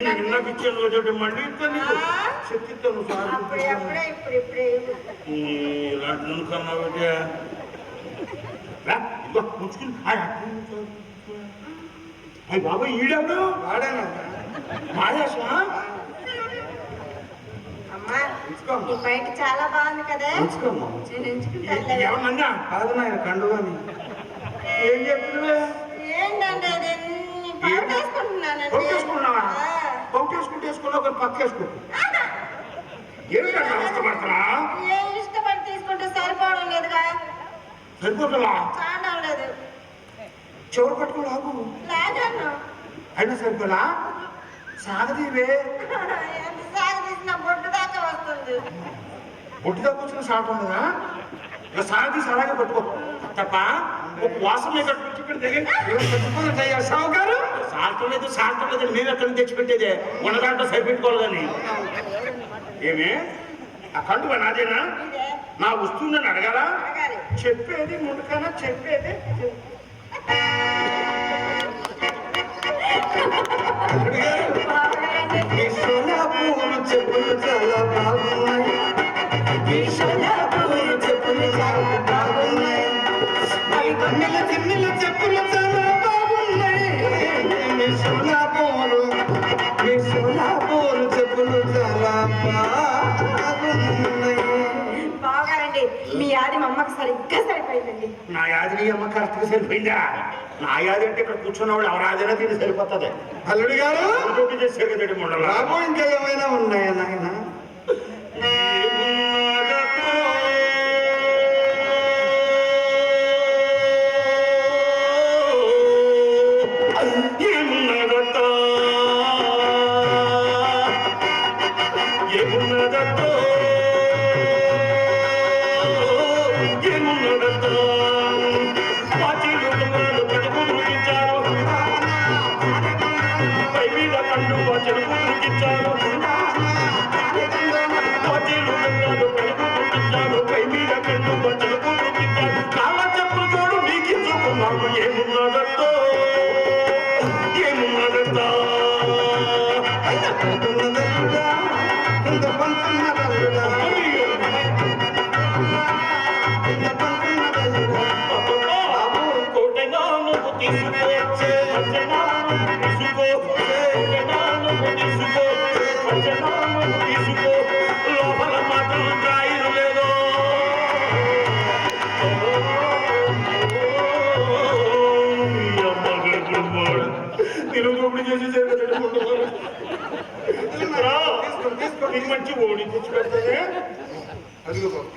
నిన్నకి ఇచ్చాను కదా మళ్ళీ చెప్తాను సార్ ఇలాంటి నన్ను కన్నా ముచ్చుకుని. ఆయ్, అయ్ బాబా ఈడెవడు వాడాను? బయట చాలా బాగుంది కదా. ఏమన్నా? కాదు నాయన కండువని. ఏం చెప్తున్నావే? ఏంటంటే అది? నీ పౌడర్ వేసుకుంటున్నానండి పౌటేసుకున్నావా ఆ. పౌటేసుకుంటే వేసుకున్నా ఒక పక్క వేసుకో ఏమిటంటే అవస్థపడుతున్నా ఏ ఇష్టపడి తీసుకుంటే సరిపోవడం లేదుగా. సరిపోతుందా? చావడం లేదు. చెవులు పట్టుకో లాగు. లాగాను అయినా సరిపోలా సాగదీవే ఎంత సాగు తీసిన బొట్టు దాకా వస్తుంది. ఒట్టి దాకా వచ్చిన ఇక సాగదీసి అలాగే పట్టుకో. తప్ప ఒక వాసన ఇక్కడ నుంచి ఇక్కడ దిగి చచ్చిపోతాయ్యా సావుకారు? లేదు సాగటం లేదు. మేము ఎక్కడ నుంచి తెచ్చిపెట్టేదే? ఉన్నదాంట్లో సరిపెట్టుకోవాలి కానీ. ఏమి? ఆ నాదేనా? ఇదే నా వస్తుందని అడగాలా? చెప్పేది ముందుకన్నా చెప్పేది చెప్పులు చాలా బాగున్నాయి. చెప్పులు చాలా చెప్పులు చాలా బాగున్నాయి. ఈ సోలాపూరు ఈ సోలాపూరు చెప్పులు చాలా బాగున్నాయి. బాగారండి మీ యాది మా అమ్మకి సరిగ్గా సరిపోయిందండి. నా యాదిని అమ్మ కరెక్ట్గా సరిపోయిందా? నా యాది అంటే ఇక్కడ కూర్చున్న వాళ్ళు ఎవరు యాదైనా దీన్ని సరిపోతుంది. అల్లుడి గారు? ఇంకోటి చేసే కదండి మొండలా ఇంకా ఏమైనా ఉన్నాయా నాయన? নত తిరుగుడు చేసి చేసి ఇంత పంచున్నదల్లుడా. మంచి ఓడి తెచ్చి పెడతానే అదిగో బాబు,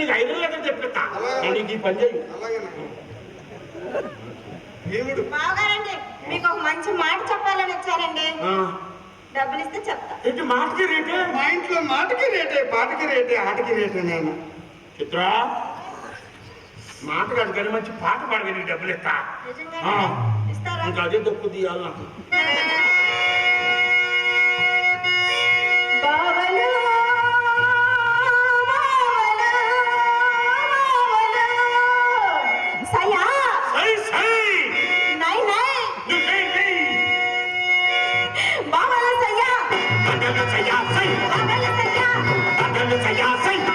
నీకు ఐదు లేదని చెప్పేస్తా. నేను నీకు ఈ పని చేయి. దేవుడు. బాగారండి మీకు ఒక మంచి మాట చెప్పాలని వచ్చానండి ఆ, డబ్బులు ఇస్తే చెప్తా. ఏంటి మాటకి రేటే? మా ఇంట్లో మాటకి రేటే పాటకి రేటే ఆటకి రేటే నేను. చిత్ర మాట కాదు కానీ మంచి పాట పాడగా నీకు డబ్బులు ఇస్తా నిజంగా ఆ. ఇస్తారా? ఇంకా అదే తప్పు తీయాలి నాకు. que ya se entró.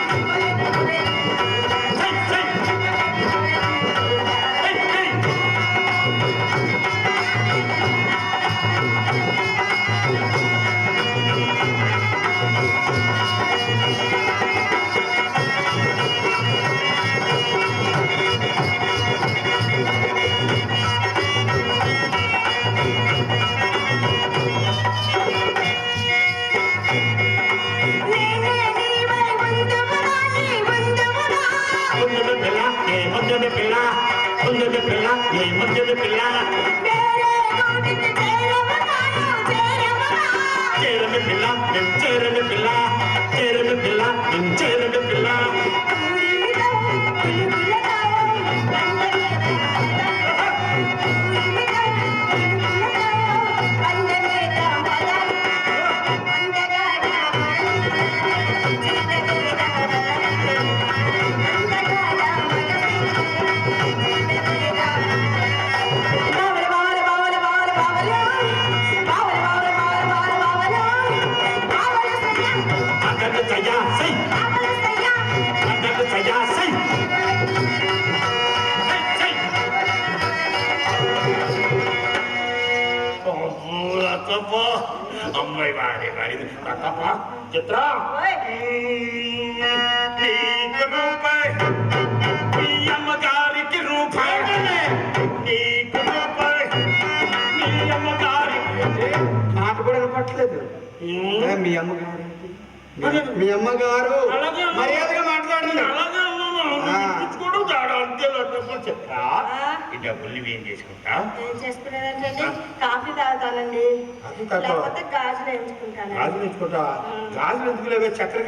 मंदिर में फिरना यही मंदिर में फिरना అమ్మగారికి రూపాయి నీకు రూపాయి మీ అమ్మగారికి మాట కూడా వినపట్లేదు ఏ, మీ అమ్మగారు మీ అమ్మగారు. మర్యాదగా మాట్లాడండి. ఈ డబ్బులు నువ్వేం చేసుకుంటా. ఏం చేసుకునేదంటే కాఫీ తాగుతానండి? లేకపోతే గాజులు వేయించుకుంటాను గాజులు తెచ్చుకుంటా గాజులు ఎందుకు లేవే? చక్కెర